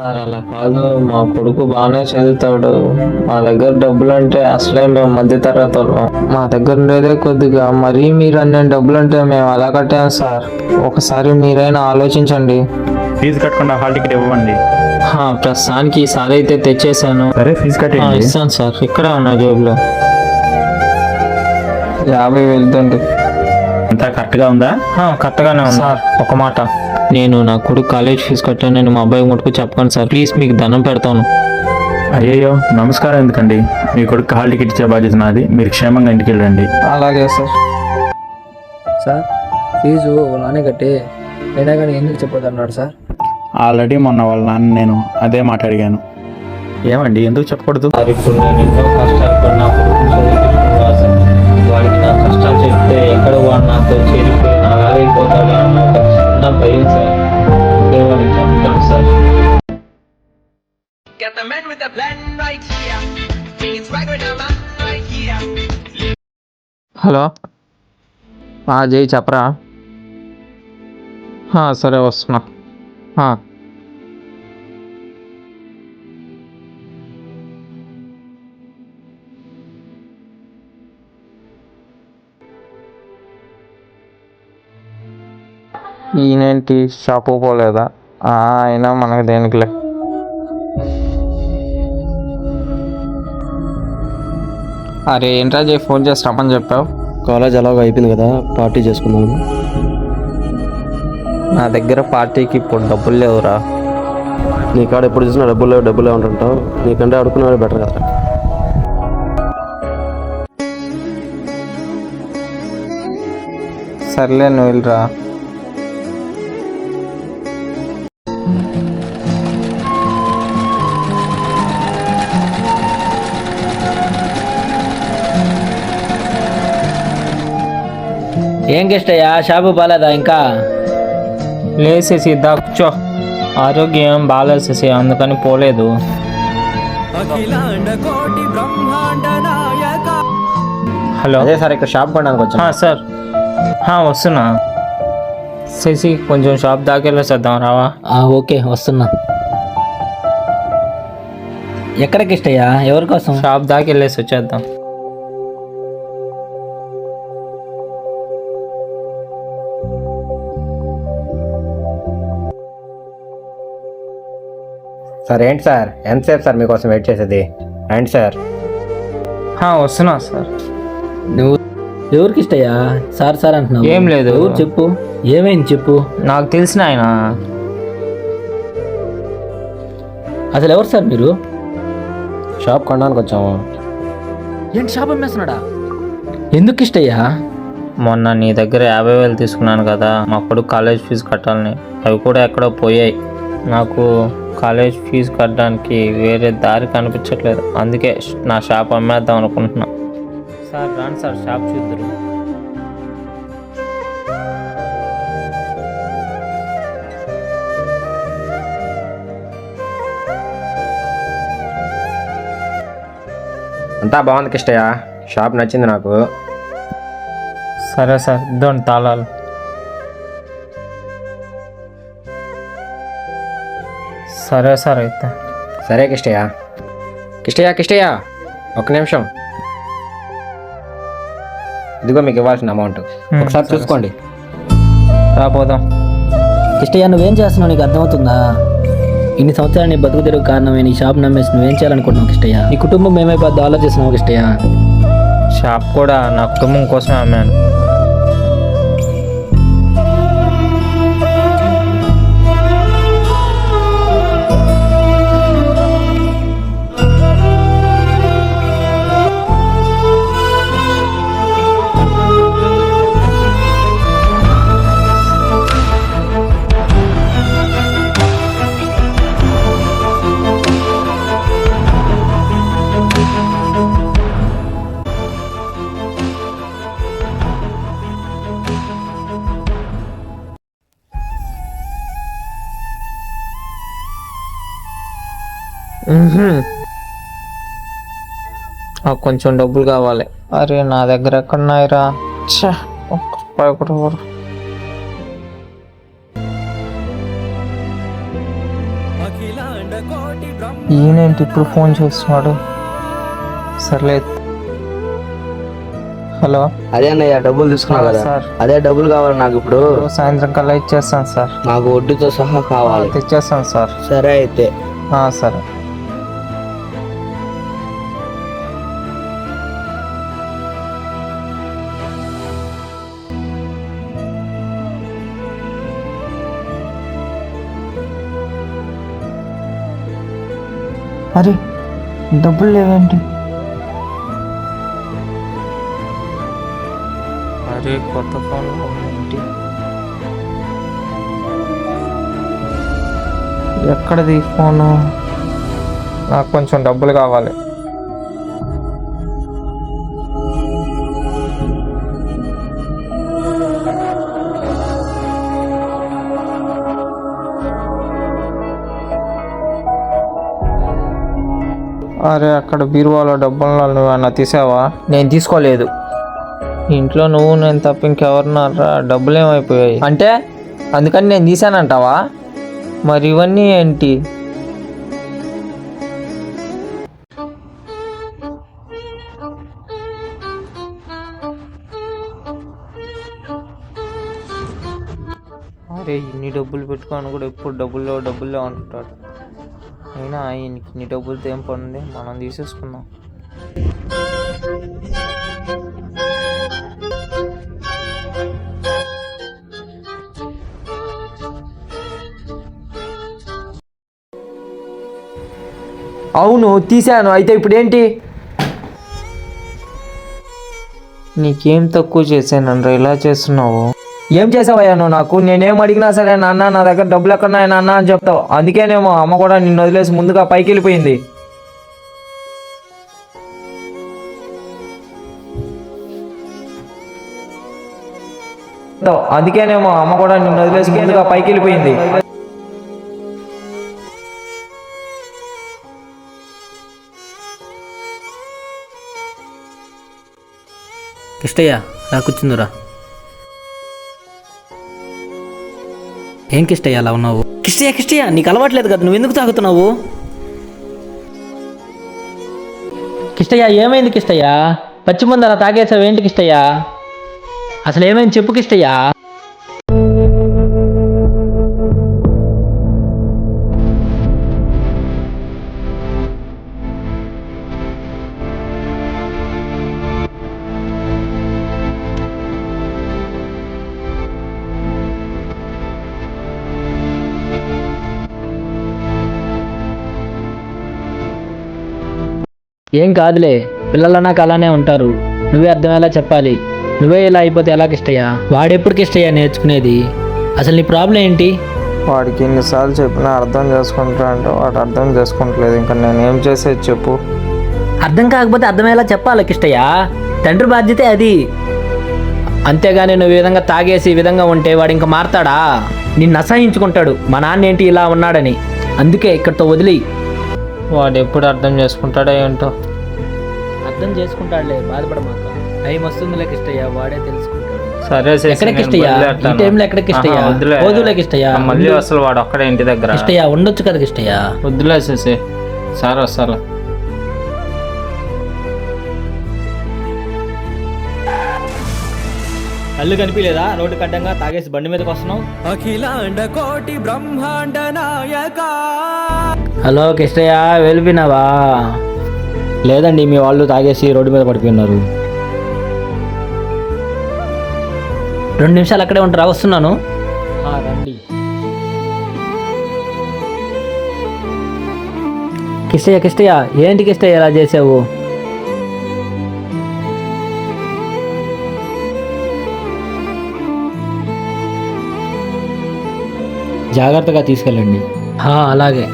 Sir అలా కాదు. మా కొడుకు బాగానే చదువుతాడు. మా దగ్గర డబ్బులు అంటే అసలే మేము మధ్య తరగతి వాళ్ళం. మా దగ్గర ఉండేదే కొద్దిగా. మరీ మీరు అన్ని డబ్బులు అంటే మేము అలా కట్టాము సార్. ఒకసారి మీరైనా ఆలోచించండి. ఫీజు కట్టకుండా హాల్ టికెట్ ఇవ్వండి. ప్రస్తుతానికి ఈసారి అయితే తెచ్చేసాను. సరే ఫీజు కట్టండి ఇస్తాను సార్. ఇక్కడ ఉన్నా జేబులో. యాభై వెళ్తుంది అంతా కరెక్ట్గా ఉందా? కరెక్ట్గానే ఉంది. సార్ ఒక మాట. నేను నా కొడుకు కాలేజ్ ఫీజు కట్టాను నేను మా అబ్బాయి ముట్టుకు చెప్పకండి సార్. ప్లీజ్ మీకు దండం పెడతాను. అయ్యయ్యో నమస్కారం ఎందుకండి? మీ కొడుకు హాల్ టికెట్ ఇచ్చే బాధ్యత నాది. మీరు క్షేమంగా ఇంటికి వెళ్ళండి. అలాగే సార్. సార్ ఫీజు నానే కట్టి. అయినా కానీ ఎందుకు చెప్పొద్దు అన్నాడు సార్? ఆల్రెడీ మొన్న వాళ్ళ నాన్న నేను అదే మాట అడిగాను. ఏమండి ఎందుకు చెప్పకూడదు? సార్ ఇప్పుడు నేను ఎన్నో కష్టాలు పడి వాడు నాతో చేరిపోయి నా అయిపోతాడు అన్న ఒక చిన్న భయం సార్ అందుకే వాడికి చెప్తాను sir Got the man with the plan right here. It's right with the man right here. Hello ఆ, జై చెప్పరా ఆ, సరే వస్తున్నా ఈయనేంటి? షాపు పోలేదా? ఆ, అయినా మనకు దేనికిలే. అరే ఏంట్రా జై ఫోన్ చేసి రమ్మని చెప్పావు? కాలేజ్ ఎలాగో అయిపోయింది కదా పార్టీ చేసుకుందాం. నా దగ్గర పార్టీకి ఇప్పుడు డబ్బులు లేవురా. నీ కాడ ఎప్పుడు చూసినా డబ్బులు లేవు డబ్బులు లేవు అంటుంటావు. నీకంటే అడుక్కునేవాడు బెటర్ కదా. సర్లే నువ్వు వెళ్ళరా. ఏం కిష్టయ్యా షాపు బాలేదా ఇంకా? లేసేసి దా కూర్చో. ఆరోగ్యం బాగాలేసేసి అందుకని పోలేదు. హలో? అదే సార్ ఇక్కడ షాప్ కొనడానికి వచ్చాను. ఆ, సార్. వస్తున్నా. శశి కొంచెం షాప్ దాకా వెళ్ళేసేద్దాం రావా? ఓకే వస్తున్నా. ఎక్కడికి ఇష్టయ్యా ఎవరి కోసం? షాప్ దాకా వెళ్ళేసి వచ్చేద్దాం. సార్ ఏంటి సార్? ఎంతసేపు సార్ మీకోసం వెయిట్ చేసేది? రండి సార్. వస్తున్నా సార్. నువ్వు ఎవరికి ఇష్టయ్యా సార్ సార్ అంటున్నావు. ఏం లేదు. ఎవరు చెప్పు? ఏమైంది చెప్పు? నాకు తెలిసిన ఆయన. అసలు ఎవరు సార్ మీరు? షాప్ కొనడానికి వచ్చాము. ఏంటి షాప్ అమ్మేస్తున్నాడా? ఎందుకు ఇష్టయ్యా మొన్న నీ దగ్గర యాభై వేలు తీసుకున్నాను కదా మా కొడుకు కాలేజ్ ఫీజు కట్టాలని. అవి కూడా ఎక్కడో పోయాయి. నాకు కాలేజ్ ఫీజు కట్టడానికి వేరే దారి కనిపించట్లేదు. అందుకే నా షాప్ అమ్మేద్దాం అనుకుంటున్నా. సార్ రాండి సార్ షాప్ చూద్దరు. అంతా బాగుంది కిష్టయ్య షాప్ నచ్చింది నాకు. సరే సార్ ఇద్దండి తాళాలు. సరే సార్ అయితే. సరే కిష్టయ్య. కిష్టయ్య కిష్టయ్య. ఒక నిమిషం. ఇదిగో మీకు ఇవ్వాల్సిన అమౌంట్ ఒకసారి సరే, చూసుకోండి. రాపోదాం ఇష్టయ్యా నువ్వేం చేస్తున్నావు? నీకు అర్థమవుతుందా? ఇన్ని సంవత్సరాలు నీ బతుకు తెరుగు కారణమే నీ షాప్ నమ్మేసి నువ్వేం చేయాలనుకుంటున్నావు కిష్టయ్య? నీ కుటుంబం ఏమైపోద్దో ఆలోచిస్తున్నావు కిష్టయ్య? షాప్ కూడా నా కుటుంబం కోసమే అమ్మాను. నాకు కొంచెం డబ్బులు కావాలి. అరే నా దగ్గర ఎక్కడున్నాయిరా? ఛా, ఒక్క రూపాయి కూడా. అఖిలాండ ఈయనేంటి ఇప్పుడు ఫోన్ చేస్తున్నాడు? సర్లే. హలో. అదే అన్నయ్య డబ్బులు తీసుకున్నావు కదా. సార్. అదే డబ్బులు కావాలి నాకు ఇప్పుడు. సాయంత్రం కల్లా ఇచ్చేస్తాను సార్. నాకు వడ్డీతో సహా కావాలి. తెచ్చేస్తాను సార్. సరే అయితే. ఆ, సరే. అరే డబ్బులు లేవేంటి? అరే కొత్త ఫోన్ ఏంటి? ఎక్కడది ఫోను? నాకు కొంచెం డబ్బులు కావాలి. అరే అక్కడ బీరువాలో డబ్బులు నువ్వేమన్నా తీసావా? నేను తీసుకోలేదు. ఇంట్లో నువ్వు నేను తప్ప ఇంకెవరున్నారా డబ్బులు ఏమైపోయాయి అంటే? అందుకని నేను తీసానంటావా మరి ఇవన్నీ ఏంటి? అరే ఇన్ని డబ్బులు పెట్టుకొని కూడా ఎప్పుడు డబ్బుల్లో డబ్బుల్లో అంటుంటాడు అయినా ఆయనకి ఇన్ని డబ్బులతో ఏం పనుంది? మనం తీసేసుకుందాం. అవును తీశాను. అయితే ఇప్పుడు ఏంటి నీకేం తక్కువ చేశానండ్రా ఇలా చేస్తున్నావు? ఏం చేసావయ్యా నువ్వు నాకు? నేనేం అడిగినా సరే నాన్న నా దగ్గర డబ్బులు ఎక్కడున్నాయి నాన్న అని చెప్తావు. అందుకేనేమో అమ్మ కూడా నిన్ను వదిలేసి ముందుగా పైకి వెళ్ళిపోయింది. అందుకేనేమో అమ్మ కూడా నిన్ను వదిలేసి ముందుగా పైకి వెళ్ళిపోయింది. కిష్టయ్య రా కూర్చుందురా. ఏం కిష్టయ్య అలా ఉన్నావు? కిష్టయ్య కిష్టయ్య నీకు అలవాట్లేదు కదా నువ్వు ఎందుకు తాగుతున్నావు? కిష్టయ్య ఏమైంది కిష్టయ్య? పచ్చి ముందు అలా తాగేసావు ఏంటి కిష్టయ్య? అసలు ఏమైంది చెప్పు కిష్టయ్య. ఏం కాదులే పిల్లలన్నాక అలానే ఉంటారు. నువ్వే అర్థమయ్యేలా చెప్పాలి. నువ్వే ఇలా అయిపోతే ఎలా కిష్టయ్యా వాడెప్పుడు కిష్టయ్యా నేర్చుకునేది? అసలు నీ ప్రాబ్లం ఏంటి? వాడికి ఎన్నిసార్లు చెప్పినా అర్థం చేసుకుంటా అంటే వాడు అర్థం చేసుకుంటలేదు. ఇంకా నేను ఏం చేసేది చెప్పు. అర్థం కాకపోతే అర్థమయ్యేలా చెప్పాలి కిష్టయ్య. తండ్రి బాధ్యతే అది. అంతేగాని నువ్వు ఈ విధంగా తాగేసి ఈ విధంగా ఉంటే వాడు ఇంకా మారతాడా? నిన్ను అసహించుకుంటాడు. మా నాన్న ఏంటి ఇలా ఉన్నాడని. అందుకే ఇక్కడితో వదిలి వాడు ఎప్పుడు అర్థం చేసుకుంటాడో ఏంటో. అర్థం చేసుకుంటాడులే బాధపడమాక. టైం వస్తుందిలే కిష్టయ్య వాడే తెలుసుకుంటాడు. సరే ఎక్కడికి ఇష్టయ్యా? ఈ బయలుదేరుతాను. టైంలో ఎక్కడికి ఇష్టయ్యా? మళ్ళీ. అసలు వాడు ఒక్కడే ఇంటి దగ్గర. కిష్టయ్య ఉండొచ్చు కదా కిష్టయ్య? వద్దులే శశి సరే సరే. కళ్ళు కనిపించలేదా? రోడ్డు కడ్డంగా తాగేసి బండి మీదకి వస్తున్నావు? అఖిలాండ కోటి బ్రహ్మాండ నాయక. హలో కిష్టయ్య వెళ్ళిపోయినావా లేదండి మీ వాళ్ళు తాగేసి రోడ్డు మీద పడిపోయినారు. రెండు నిమిషాలు అక్కడే ఉంటారా వస్తున్నాను. రండి. కిష్టయ్య కిష్టయ్య ఏంటి కిష్టయ్య ఎలా చేసావు? జాగ్రత్తగా తీసుకెళ్ళండి. అలాగే.